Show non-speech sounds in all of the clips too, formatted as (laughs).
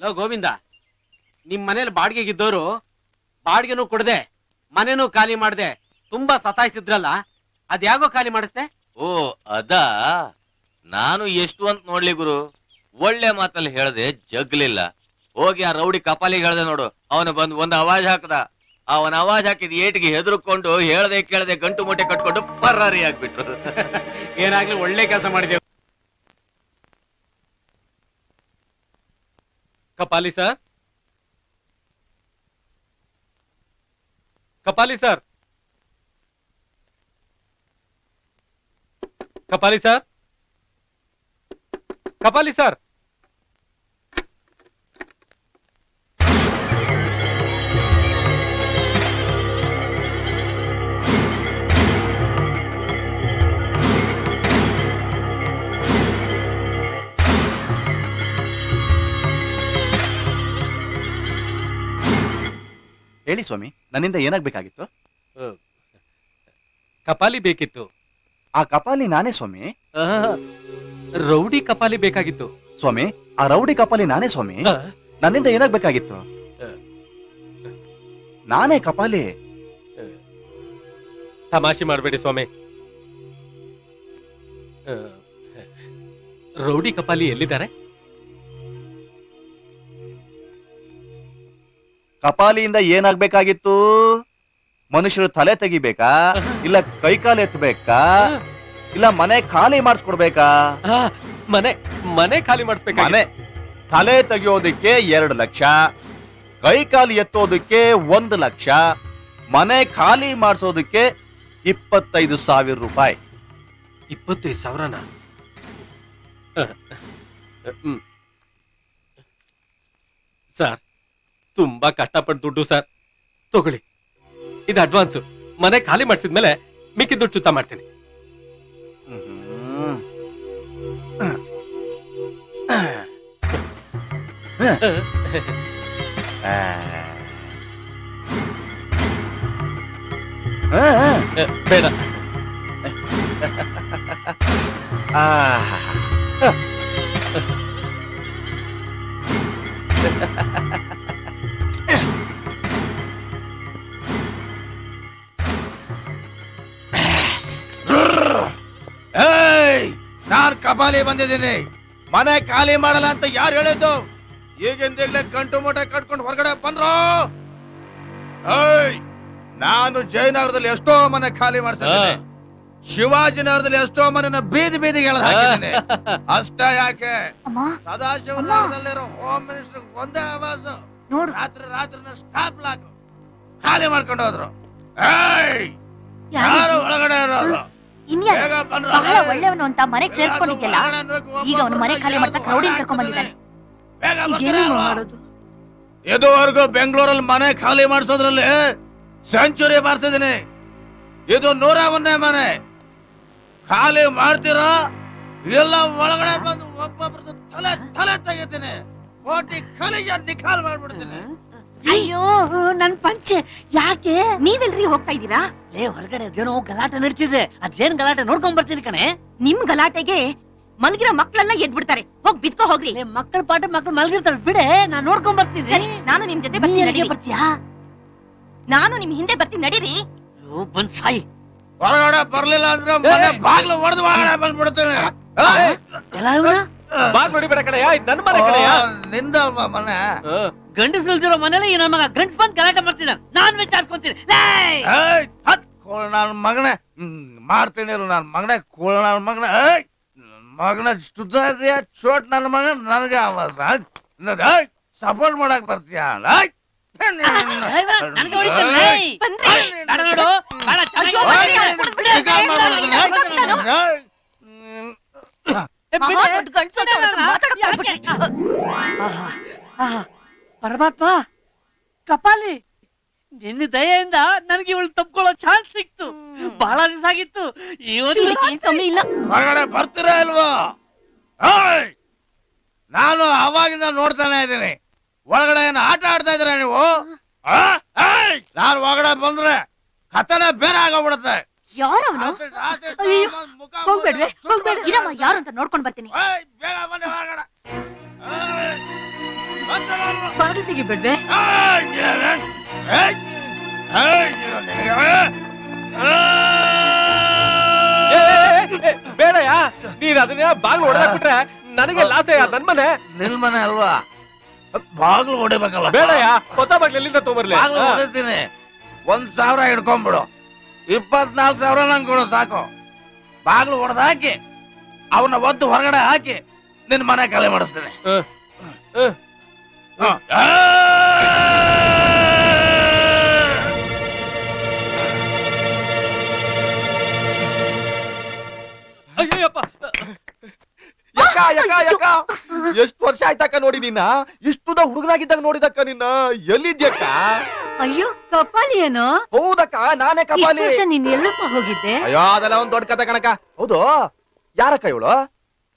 Low Govinda ನಿಮ್ ಮನೇಲಿ ಬಾಡಿಗೆಗಿದ್ದವರು ಬಾಡಿಗೆನೂ ಕೊಡದೆ ಮನೆನೂ ಖಾಲಿ ಮಾಡದೆ ತುಂಬಾ ಸತಾಯಿಸಿದ್ರಲ್ಲ ಅದ್ಯಾಗೋ ಖಾಲಿ ಮಾಡಿಸ್ದೆ? ಓ ಅದ? ನಾನು ಎಷ್ಟು ಅಂತ ನೋಡ್ಲಿ ಗುರು. ಒಳ್ಳೆ ಮಾತಲ್ಲಿ ಹೇಳದೆ ಜಗ್ಲಿಲ್ಲ. ಹೋಗಿ ಆ ರೌಡಿ ಕಪಾಲಿಗೆ ಹೇಳ್ದೆ ನೋಡು ಅವನು ಬಂದು ಒಂದು ಅವಾಜ್ ಹಾಕದ. ಅವನ ಅವಾಜ್ ಹಾಕಿದ ಏಟಿಗೆ ಹೆದರ್ಕೊಂಡು ಹೇಳ್ದೆ ಕೇಳದೆ ಗಂಟು ಮೂಟೆ ಕಟ್ಕೊಂಡು ಪರ್ರಾರಿ ಆಗ್ಬಿಟ್ರು. (laughs) ಏನಾಗ್ಲಿ ಒಳ್ಳೆ ಕೆಲಸ ಮಾಡಿದೆವು Kapali sir Kapali sir Kapali sir Kapali sir ಹೇಳಿ ಸ್ವಾಮಿ ನನ್ನಿಂದ ಏನಾಗ್ಬೇಕಾಗಿತ್ತು? ಕಪಾಲಿ ಬೇಕಿತ್ತು. ಆ ಕಪಾಲಿ ನಾನೇ ಸ್ವಾಮಿ. ರೌಡಿ ಕಪಾಲಿ ಬೇಕಾಗಿತ್ತು. ಸ್ವಾಮಿ ಆ ರೌಡಿ ಕಪಾಲಿ ನಾನೇ ಸ್ವಾಮಿ. ಆ, ನನ್ನಿಂದ ಏನಾಗ್ಬೇಕಾಗಿತ್ತು? ನಾನೇ ಕಪಾಲಿ. ತಮಾಷೆ ಮಾಡಬೇಡಿ ಸ್ವಾಮಿ. ಆ, ರೌಡಿ ಕಪಾಲಿ ಎಲ್ಲಿದ್ದಾರೆ? ಕಪಾಲಿಯಿಂದ ಏನಾಗ್ಬೇಕಾಗಿತ್ತು? ಮನುಷ್ಯರು ತಲೆ ತೆಗಿಬೇಕಾ? ಇಲ್ಲ ಕೈಕಾಲು ಎತ್ತಬೇಕಾ ಇಲ್ಲ ಮನೆ ಖಾಲಿ ಮಾಡಿಸ್ಕೊಡ್ಬೇಕಾ? ಆ, ಮನೆ ಮನೆ ಖಾಲಿ ಮಾಡಿಸ್ಬೇಕಾಗಿ ಮನೆ ತಲೆ ತೆಗಿಯೋದಕ್ಕೆ ಎರಡು ಲಕ್ಷ ಕೈ ಕಾಲು ಎತ್ತೋದಕ್ಕೆ ಒಂದು ಲಕ್ಷ ಮನೆ ಖಾಲಿ ಮಾಡಿಸೋದಕ್ಕೆ ಇಪ್ಪತ್ತೈದು ಸಾವಿರ ರೂಪಾಯಿ. ಇಪ್ಪತ್ತೈದು ಸಾವಿರನ? ಸರ್ ತುಂಬಾ ಕಷ್ಟಪಟ್ಟು ದುಡ್ಡು ಸರ್ ತಗೊಳ್ಳಿ ಇದು ಅಡ್ವಾನ್ಸ್ ಮನೆ ಖಾಲಿ ಮಾಡಿಸಿದ್ಮೇಲೆ ಮಿಕ್ಕಿ ದುಡ್ಡು ಚುತ್ತ ಮಾಡ್ತೀನಿ ಹ್ಮ್. ಆ. ಆ. ಅ, ಬೇಡ ಆ. ಕಪಾಲಿ ಬಂದಿದ್ದೀನಿ. ಮನೆ ಖಾಲಿ ಮಾಡಲ್ಲ ಅಂತ ಯಾರು ಹೇಳಿದ್ದು? ಈಗಿಂದೀಗ್ಲೇ ಗಂಟು ಮೂಟೆ ಕಟ್ಕೊಂಡು ಹೊರಗಡೆ ಬಂದ್ರು? ನಾನು ಜಯನಗರದಲ್ಲಿ ಎಷ್ಟೋ ಮನೆ ಖಾಲಿ ಮಾಡ್ಸಿದ್ದೀನಿ. ಶಿವಾಜಿನಗರದಲ್ಲಿ ಎಷ್ಟೋ ಮನೆನ ಬೀದಿ ಬೀದಿಗೆ ಎಳೆದು ಹಾಕಿದ್ದೀನಿ. (laughs) ಅಷ್ಟೇ ಯಾಕೆ? ಸದಾಶಿವನಗರದಲ್ಲಿರೋ ಹೋಮ್ ಮಿನಿಸ್ಟರ್ ಒಂದೇ ಆವಾಸ ರಾತ್ರಿ ರಾತ್ರಿ ಸ್ಟಾಪ್ ಲಾಕ್ ಖಾಲಿ ಮಾಡ್ಕೊಂಡು ಹೋದ್ರು? ಯಾರು? ಒಳಗಡೆ ಇರೋದು? ಇನ್ಯಾರು? ಬಹಳ ಒಳ್ಳೆಯವನು ಅಂತ ಮನೆಗೆ ಸೇರ್ಸ್ಕೊಂಡಿದ್ಯಲ್ಲ? ಈಗ ಅವನು ಮನೆ ಖಾಲಿ ಮಾಡ್ಸಕ್ ರೌಡಿನ ಕರ್ಕೊಂಡ್ ಬಂದಿದ್ದಾನೆ. ಬೇಗ ಈಗ ಬರ್ತೀರಾ ಏನು ಮಾಡೋದು? ಇದುವರೆಗೂ ಬೆಂಗಳೂರಲ್ಲಿ ಮನೆ ಖಾಲಿ ಮಾಡಿಸೋದ್ರಲ್ಲಿ ಸೆಂಚುರಿ ಬರ್ತಿದ್ದೀನಿ ಇದು ನೂರ ಒಂದೇ ಮನೆ. ಖಾಲಿ ಮಾಡ್ತಿರೋ ಎಲ್ಲ ಒಳಗಡೆ ಬಂದು ಒಬ್ಬೊಬ್ರದ್ದು ತಲೆ ತಲೆ ತೆಗಿತೀನಿ. ಕೋಟಿ ಖಾಲಿಗೆ ನಿಖಾಲ್ ಮಾಡ್ಬಿಡ್ತೀನಿ. ಅಯ್ಯೋ ನನ್ ಪಂಚೆ ಯಾಕೆ? ನೀವೆಲ್ರಿ ಹೋಗ್ತಾ ಇದ್ದೀರಾ? ಲೇ ಹೊರಗಡೆ ಅದೇನೋ ಗಲಾಟೆ ನಡೀತಿದೆ. ಅದೇನ್ ಗಲಾಟೆ? ನೋಡ್ಕೊಂಡ್ ಬರ್ತೀನಿ ಕಣೆ. ನಿಮ್ ಗಲಾಟೆಗೆ ಮಲಗಿರೋ ಮಕ್ಕಳನ್ನ ಎದ್ ಬಿಡ್ತಾರೆ ಹೋಗ್ ಬಿದ್ಕೋ ಹೋಗ್ರಿ ಮಕ್ಕಳ ಪಾಠ ಮಕ್ಕಳು ಮಲಗಿರ್ತಾಳೆ ಬಿಡೆ ನಾನ್ ನೋಡ್ಕೊಂಡ್ ಬರ್ತೀನಿ. ಸರಿ ನಾನು ನಿಮ್ ಜೊತೆ ಬತ್ತಿ ಬರ್ತೀನಿ ನಡೀರಿ. ಬರ್ತೀಯಾ? ನಾನು ನಿಮ್ ಹಿಂದೆ ಬರ್ತೀನಿ ನಡೀರಿ. ಅಯ್ಯೋ, ಬಂದ್ ಸಾಯಿ. ಹೊರಗಡೆ ಬರ್ಲಿಲ್ಲ ಅಂದ್ರೆ ಮನೆ ಬಾಗ್ಲು ಹೊಡೆದು ಒಳಗಡೆ ಬಂದ್ಬಿಡ್ತೇನೆ! ಎಲ್ಲ ಇವ್ನ ಬಾಗ್ ನೋಡಿಬೇಡ ಕಡೆಯ ಇದು ನನ್ನ ಮನೆ ಕಡೆಯಾ ನಿಂದಲ್ವಾ ಮನೆ? ಗಂಡಸ್ ನಿಲ್ದಿರೋ ಮನೇಲಿ ಈ ನನ್ನ ಮಗ ಗಂಡ್ಸ್ ಬಂದ್ ಗಲಾಟೆ ಮಾಡ್ತಿದ್ದಾನೆ ನಾನ್ ಏಯ್, ಹತ್ ಕೋಳ್ ನನ್ ಮಗನೇ ಮಾಡ್ತೀನಿ ನನ್ನ ನನ್ ಮಗನೇ ನನ್ನ ನನ್ ಮಗನೇ ಮಗನ ಇದೆಯಾ ಚೋಟ್ ನನ್ನ ಮಗ ನನಗೆ ಆವಾಸ ಸಪೋರ್ಟ್ ಮಾಡಕ್ ಬರ್ತೀಯ. ಮಹಾ ದೊಡ್ಡ ಗಂಡ್ಸು ಮಾತಾಡಕ್ ಪರಮಾತ್ಮ ಕಪಾಲಿ. ನಿನ್ನ ದಯೆಯಿಂದ ನನಗೆ ಇವಳು ತಪ್ಕೊಳ್ಳೋ ಚಾನ್ಸ್ ಸಿಕ್ತು. ಬಹಳ ದಿವಸ ಆಗಿತ್ತು. ಇವತ್ತು ಕಮ್ಮಿ ಇಲ್ಲ. ಹೊರಗಡೆ ಬರ್ತೀರಾ ಇಲ್ವೋ? ಏಯ್! ನಾನು ಅವಾಗಿಂದ ನೋಡ್ತಾನೆ ಇದ್ದೀನಿ. ಒಳಗಡೆ ಏನು ಆಟ ಆಡ್ತಾ ಇದ್ದೀರಾ ನೀವು? ಆ? ಏಯ್! ನಾನು ಒಳಗಡೆ ಬಂದ್ರೆ ಕಥನೆ ಬೇರೆ ಆಗೋಗ್ಬಿಡುತ್ತೆ. ಯಾರು ಹೋಗ್ಬೇಡ್ರಿ ಆಸಿಡ್ ಅಯ್ಯೋ, ಹೋಗ್ಬೇಡ್ವೆ ಹೋಗ್ಬೇಡ ಇರಮ್ಮ ಯಾರು ಅಂತ ನೋಡ್ಕೊಂಡ್ ಬರ್ತೀನಿ. ಏಯ್, ಬೇಗ ಬನ್ನಿ ಹೊರಗಡೆ ಏಯ್! ಬಾಗಿಲು ತೆಗಿಬೇಡ್ವೆ ಬೇಡಯ್ಯ ನೀನ್ ಅದನ್ನ ಬಾಗ್ಲು ಹೊಡೆದಾಕ್ಬಿಟ್ರೆ ನನಗೆ ಲಾಸಯ್ಯ ನನ್ ಮನೆ ನಿಲ್ ಮನೆ ಅಲ್ವಾ? ಬಾಗ್ಲು ಹೊಡಿಬೇಕಲ್ಲ ಬೇಡಯ್ಯ ಹೊಸ ಬಾಗ್ಲು ಎಲ್ಲಿಂದ ತೊಗೊಂಬರ್ಲಿ? ಬಾಗ್ಲು ಹೊಡಿತೀನಿ ಒಂದ್ ಸಾವಿರ ಹಿಡ್ಕೊಂಡ್ಬಿಡು ಇಪ್ಪತ್ನಾಲ್ಕು ಸಾವಿರ ನಂಗೆ ಕೊಡು ಸಾಕು. ಬಾಗ್ಲು ಹೊಡೆದಾಕಿ ಅವನ್ನ ಒದ್ದು ಹೊರಗಡೆ ಹಾಕಿ ನಿನ್ ಮನೆ ಕಲೆ ಮಾಡಿಸ್ತೀನಿ. ಅಯ್ಯಯ್ಯಪ್ಪ. ಯಕ್ಕ ಯಕ್ಕ ಯಕ್ಕ ಎಷ್ಟು ವರ್ಷ ಆಯ್ತಕ್ಕ ನೋಡಿ ನಿನ್ನ? ಇಷ್ಟುದ ಹುಡುಗನಾಗಿದ್ದಾಗ ನೋಡಿದಕ್ಕ ನಿನ್ನ? ಎಲ್ಲಿದ್ಯಕ್ಕ? ಅಯ್ಯೋ ಕಪಾಲಿ ಏನು? ಹೌದಕ್ಕ ನಾನೇ ಕಪಾಲಿ. ನೀನ್ ಎಲ್ಲಪ್ಪ ಹೋಗಿದ್ದೆ? ಅಯ್ಯೋ ಅದೆಲ್ಲ ಒಂದ್ ದೊಡ್ಡ ಕತೆ ಕಣಕ ಹೌದು. ಯಾರಕ್ಕ ಇವಳು?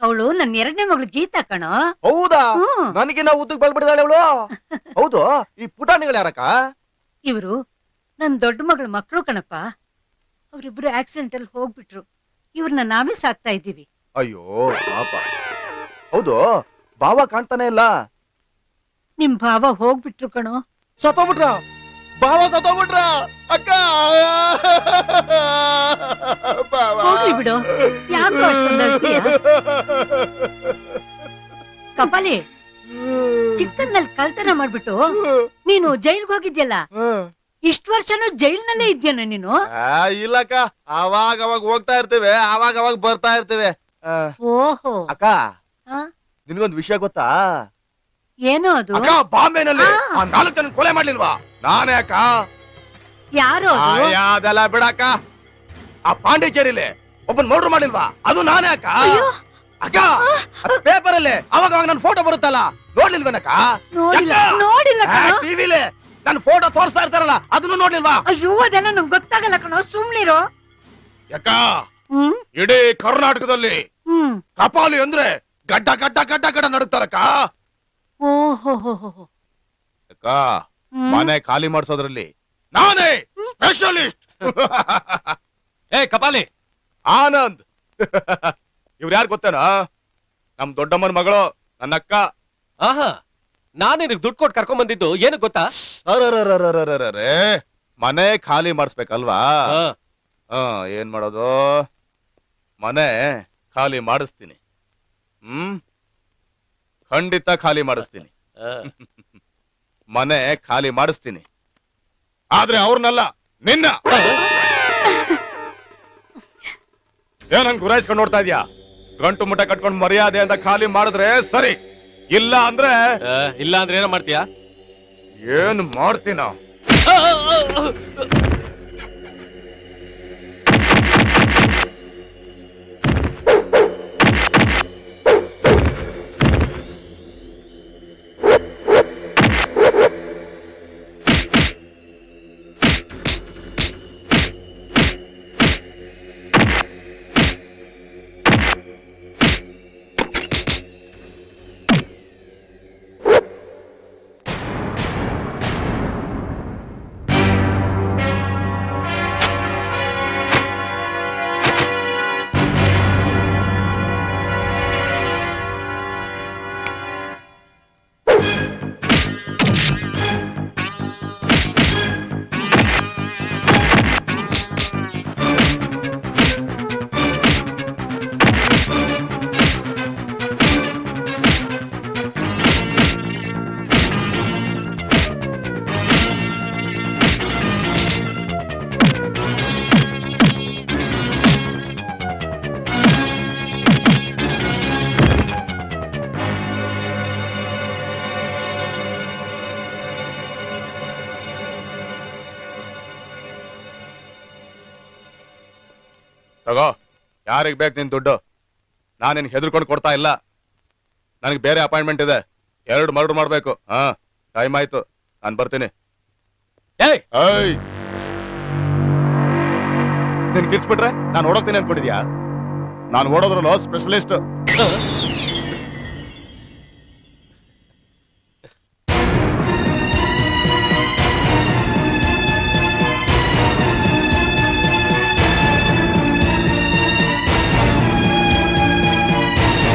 ಅವಳು ನನ್ನ ಎರಡನೇ ಮಗಳು ಗೀತಾ ಕಣೋ. ಹೌದಾ? ಹ್ಮ್. ನನಗಿನ್ನ ಉದ್ದಕ್ ಬಲ್ಬಿಡಿದಾಳೆ ಅವಳು? (laughs) ಹೌದು. ಈ ಪುಟಾಣಿಗಳು ಯಾರಕ್ಕ? ಇವರು ನನ್ ದೊಡ್ಡ ಮಗಳ ಮಕ್ಕಳು ಕಣಪ್ಪ. ಅವರಿಬ್ರು ಆಕ್ಸಿಡೆಂಟ್ ಅಲ್ಲಿ ಹೋಗ್ಬಿಟ್ರು. ಇವ್ರನ್ನ ನಾವೇ ಸಾಕ್ತಾ ಇದ್ದೀವಿ. ಅಯ್ಯೋ ಪಾಪ. ಹೌದು. ಬಾವ ಕಾಣ್ತಾನೆ ಇಲ್ಲ? ನಿಮ್ ಬಾವ ಹೋಗ್ಬಿಟ್ರು ಕಣೋ. ಸತ್ತೋಗ್ಬಿಟ್ರ? ಬಾವ ಸತ್ತೋಗ್ಬಿಟ್ರ. ಅಕ್ಕ. ಹೋಗ್ಲಿ ಬಿಡು. ಯಾಕೋ ಅಷ್ಟೊಂದು ಅಳ್ತೀಯ? ಕಪಾಲಿ ಚಿಕ್ಕಂದಲ್ಲಿ ಕಳ್ತನ ಮಾಡ್ಬಿಟ್ಟು ನೀನು ಜೈಲ್ಗೆ ಹೋಗಿದ್ಯಲ್ಲ? ಇಷ್ಟು ವರ್ಷನೂ ಜೈಲ್ನಲ್ಲೇ ಇದ್ಯಾನ ನೀನು? ಆ, ಇಲ್ಲಕ್ಕ. ಅವಾಗ ಅವಾಗ ಹೋಗ್ತಾ ಇರ್ತೇವೆ ಅವಾಗ ಅವಾಗ ಬರ್ತಾ ಇರ್ತೇವೆ. ಆ, ಓಹೋ. ಅಕ್ಕ ಆ? ನಿನ್ಗೊಂದ್ ವಿಷಯ ಗೊತ್ತಾ? ಏನೋ ಅದು? ಅಕ್ಕ ಬಾಂಬೆನಲ್ಲಿ ಆ. ಆ ನಾಲ್ಕು ಜನ ಕೊಲೆ ಮಾಡ್ಲಿಲ್ವಾ? ನಾನೇ ಅಕ್ಕ ಯಾರು ಆಯ್, ಅದೆಲ್ಲ ಬಿಡಕ್ಕ ಆ ಪಾಂಡಿಚೇರಿಲಿ ಒಬ್ಬನ್ ಮರ್ಡರ್ ಮಾಡಿಲ್ವಾ? ಅದು ನಾನೇ ಅಕ್ಕ ಅಕ್ಕ ಪೇಪರ್ ಅಲ್ಲಿ ಅವಾಗ ಅವಾಗ ನನ್ ಫೋಟೋ ಬರುತ್ತಲ್ಲ? ನೋಡ್ಲಿಲ್ವೇನಕ್ಕ? ನೋಡಿಲ್ಲ. ನೋಡಿಲ್ಲ ಕಣೋ. ಟಿವಿಲಿ ನನ್ ಫೋಟೋ ತೋರಿಸ್ತಾ ಇರ್ತಾರಲ್ಲ ಅದನ್ನು ನೋಡ್ಲಿಲ್ವಾ? ಅಯ್ಯೋ ಅದೆಲ್ಲ ನಂಗೆ ಗೊತ್ತಾಗಲ್ಲ ಕಣ. ಸುಮ್ನಿರೋ. ಯಾಕ? ಹ್ಮ್. ಇಡೀ ಕರ್ನಾಟಕದಲ್ಲಿ ಹ್ಮ್. ಕಪಾಲಿ ಅಂದ್ರೆ ಗಡ್ಡ ಗಡ್ಡ ಗಡ್ಡ ಗಡ್ಡ ನಡುತ್ತಾರಕ್ಕ ಓಹೋ ಹೋ ಹೋ ಹೋ. ಅಕ್ಕ ಹ್ಮ್. ಮನೆ ಖಾಲಿ ಮಾಡಿಸೋದ್ರಲ್ಲಿ ನಾನೇ ಸ್ಪೆಷಲಿಸ್ಟ್ (laughs) ಏ ಕಪಾಲಿ. ಆನಂದ್. (laughs) ಇವ್ರು ಯಾರು ಗೊತ್ತೇನ? ನಮ್ ದೊಡ್ಡಮ್ಮನ ಮಗಳು ನನ್ನ ಅಕ್ಕ. ಆಹಾ ನಾನು ನಿನಗ್ ದುಡ್ಡು ಕೊಟ್ಟು ಕರ್ಕೊಂಡ್ ಬಂದಿದ್ದು ಏನು ಗೊತ್ತಾ? ಅರರರರರರರರೆ. ಮನೆ ಖಾಲಿ ಮಾಡಿಸ್ಬೇಕಲ್ವಾ? ಆ, ಏನ್ ಮಾಡೋದು? ಮನೆ ಖಾಲಿ ಮಾಡಿಸ್ತೀನಿ. ಹ್ಮ್? ಖಂಡಿತ ಖಾಲಿ ಮಾಡಿಸ್ತೀನಿ. ಆ. (laughs) ಮನೆ ಖಾಲಿ ಮಾಡಿಸ್ತೀನಿ. ಆದ್ರೆ ಅವ್ರನ್ನಲ್ಲ ನಿನ್ನ. ಏನಂಗ್ ಗುರಾಯಿಸ್ಕೊಂಡು ನೋಡ್ತಾ ಇದ್ಯಾ? ಗಂಟು ಮುಟ್ಟ ಕಟ್ಕೊಂಡು ಮರ್ಯಾದೆ ಅಂತ ಖಾಲಿ ಮಾಡಿದ್ರೆ ಸರಿ. ಇಲ್ಲ ಅಂದ್ರೆ ಆ, ಇಲ್ಲ ಅಂದ್ರೆ ಏನ ಮಾಡ್ತೀಯಾ? ಏನ್ ಮಾಡ್ತೀನ? ತಗೋ ಯಾರಿಗೆ ಬೇಕು ನಿನ್ ದುಡ್ಡು? ನಾನು ನಿನ್ಗೆ ಹೆದರ್ಕೊಂಡು ಕೊಡ್ತಾ ಇಲ್ಲ. ನನಗೆ ಬೇರೆ ಅಪಾಯಿಂಟ್ಮೆಂಟ್ ಇದೆ. ಎರಡು ಮರ್ಡರ್ ಮಾಡಬೇಕು. ಹಾ ಟೈಮ್ ಆಯ್ತು. ನಾನು ಬರ್ತೀನಿ. ಏಯ್! ಏಯ್! ನಿನ್ ಕಿರ್ಚ್ಬಿಟ್ರೆ ನಾನು ಓಡೋಗ್ತೀನಿ ಅನ್ಕೊಂಡಿದ್ಯಾ? ನಾನು ಓಡೋದ್ರಲ್ಲೋ ಸ್ಪೆಷಲಿಸ್ಟ್